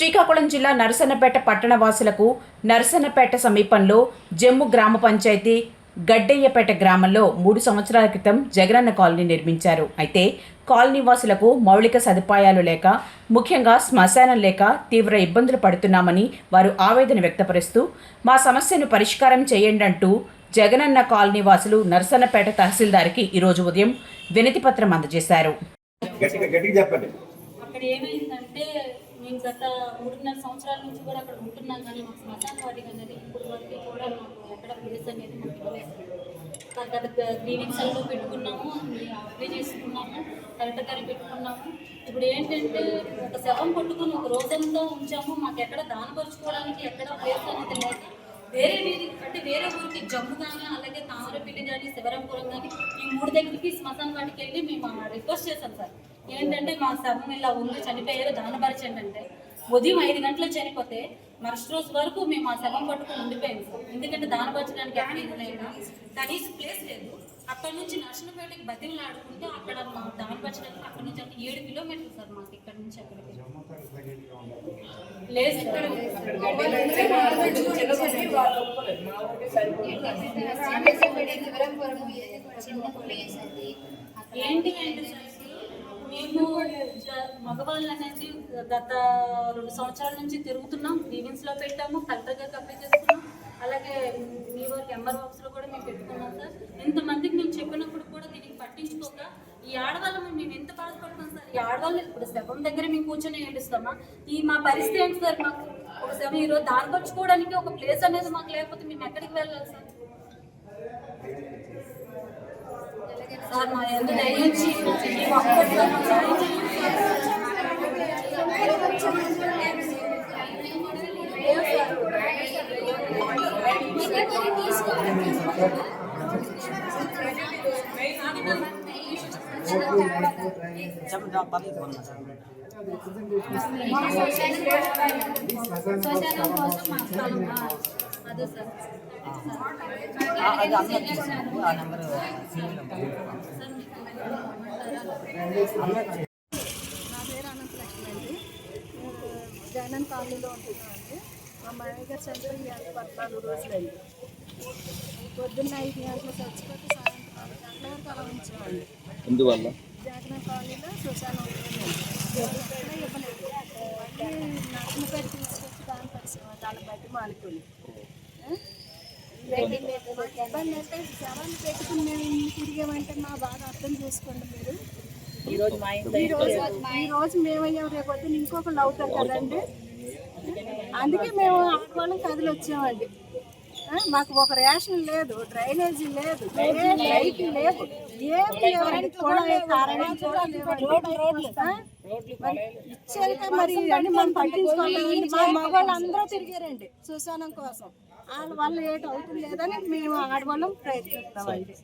శ్రీకాకుళం జిల్లా నరసన్నపేట పట్టణ వాసులకు నరసన్నపేట సమీపంలో జమ్ము గ్రామ పంచాయతీ గడ్డయ్యపేట గ్రామంలో మూడు సంవత్సరాల క్రితం జగనన్న కాలనీ నిర్మించారు. అయితే కాలనీ వాసులకు మౌలిక సదుపాయాలు లేక ముఖ్యంగా శ్మశానం లేక తీవ్ర ఇబ్బందులు పడుతున్నామని వారు ఆవేదన వ్యక్తపరుస్తూ మా సమస్యను పరిష్కారం చేయండి అంటూ జగనన్న కాలనీ వాసులు నరసన్నపేట తహసీల్దార్కి ఈరోజు ఉదయం వినతి పత్రం అందజేశారు. గట్టిగా గట్టిగా చెప్పండి. అక్కడ ఏమైందంటే మేము గత మూడున్నర సంవత్సరాల నుంచి కూడా అక్కడ ఉంటున్నాం కానీ మాకు శ్మశాన వాటికి అనేది ఇప్పుడు వరకు కూడా మాకు ఎక్కడ ప్లేస్ అనేది మాకు ఇవ్వలేదు. ఆ గత గ్రీవింగ్స్లో పెట్టుకున్నాము అప్లై చేసుకున్నాము కలెక్టర్ గారికి పెట్టుకున్నాము. ఇప్పుడు ఏంటంటే ఒక శవం పట్టుకుని ఒక రోజంతా ఉంచాము మాకు ఎక్కడ దానపరుచుకోవడానికి ఎక్కడ ప్లేస్ అనేది లేదు. వేరే వీధి అంటే వేరే ఊరికి జమ్ము కానీ అలాగే తామరపల్లి కానీ శివరంపురం కానీ ఈ మూడు దగ్గరికి శ్మశాన వాటికి వెళ్ళి మేము రిక్వెస్ట్ చేశాం సార్. ఏంటంటే మా శవం ఇలా ఉంది చనిపోయారు దానపరచండి అంటే. ఉదయం ఐదు గంటలకు చనిపోతే మరుసటి రోజు వరకు మేము ఆ శవం పట్టుకుని ఉండిపోయాం సార్. ఎందుకంటే దానపరచడానికి ఎక్కడ ఇది లేదు. కనీసం ప్లేస్ లేదు. అక్కడ నుంచి నర్సనపేటకి బతిమలు ఆడుకుంటే అక్కడ మా దానపరచడానికి అక్కడ నుంచి అంటే ఏడు కిలోమీటర్లు సార్ మాకు ఇక్కడ నుంచి అక్కడికి. లేదు ఏంటి అంటే సార్ మేము మగవాళ్ళు అనేది గత రెండు సంవత్సరాల నుంచి తిరుగుతున్నాం. గ్రీవెన్స్లో పెట్టాము కలెక్టర్ గారికి అప్లై చేసుకున్నాం. అలాగే మీ వారికి ఎంఆర్ బాక్స్లో కూడా మేము పెట్టుకున్నాం సార్. ఇంతమందికి మేము చెప్పినప్పుడు కూడా దీనికి పట్టించుకోక ఈ ఆడవాళ్ళం మేము ఎంత బాధపడుతున్నాం సార్? ఈ ఆడవాళ్ళు ఇప్పుడు శవం దగ్గర మేము కూర్చొని ఏడుస్తామా ఈ మా పరిస్థితి ఏంటి సార్ మాకు? ఒక శవం ఈరోజు దారిపరచుకోవడానికి ఒక ప్లేస్ అనేది మాకు లేకపోతే మేము ఎక్కడికి వెళ్ళాలి సార్? సార్ మా ఎందుకు దయించి ఈ నా పేరు అనంతలక్ష్మి అండి. జగనన్ కాలనీలో ఉంటున్నామండి మా మామయ్య గారు చనిపోయి వ్యాధి పద్నాలుగు రోజులండి పొద్దున్న ఐదు గంటలకు చచ్చిపోతే సాయంత్రం ఆరు గంటల వరకు అలా ఉంచామండి ఎందువల్ల? జగనన్ కాలనీలో శ్మశానం ఉంటుందండి. ఇవ్వలేదు. మళ్ళీ నచ్చిన పెట్టి తీసుకొచ్చి దాని పరిశ్రమ దాన్ని బట్టి మానుకొని. ఇబ్బంది అంటే పెట్టుకుని మేము తిరిగామంటే మా బాగా అర్థం చేసుకోండి మీరు ఈ రోజు ఈ రోజు మేమయ్యాం రేపు పొద్దున్న ఇంకొకళ్ళు అవుతారు కదండి అందుకే మేము ఆడవాళ్ళం కదిలి వచ్చామండి మాకు ఒక రేషన్ లేదు డ్రైనేజీ లేదు లైట్ లేవు ఏం లేవండి. కూడా కారణం కూడా? మరి ఇచ్చాక మరి అన్ని మనం పట్టించుకోవాలి మా మగవాళ్ళు అందరూ తిరిగారండి సుశానం కోసం. వాళ్ళ వల్ల ఏటి అవుతుంది లేదని మేము ఆడవాళ్ళం ప్రయత్నిస్తామండి.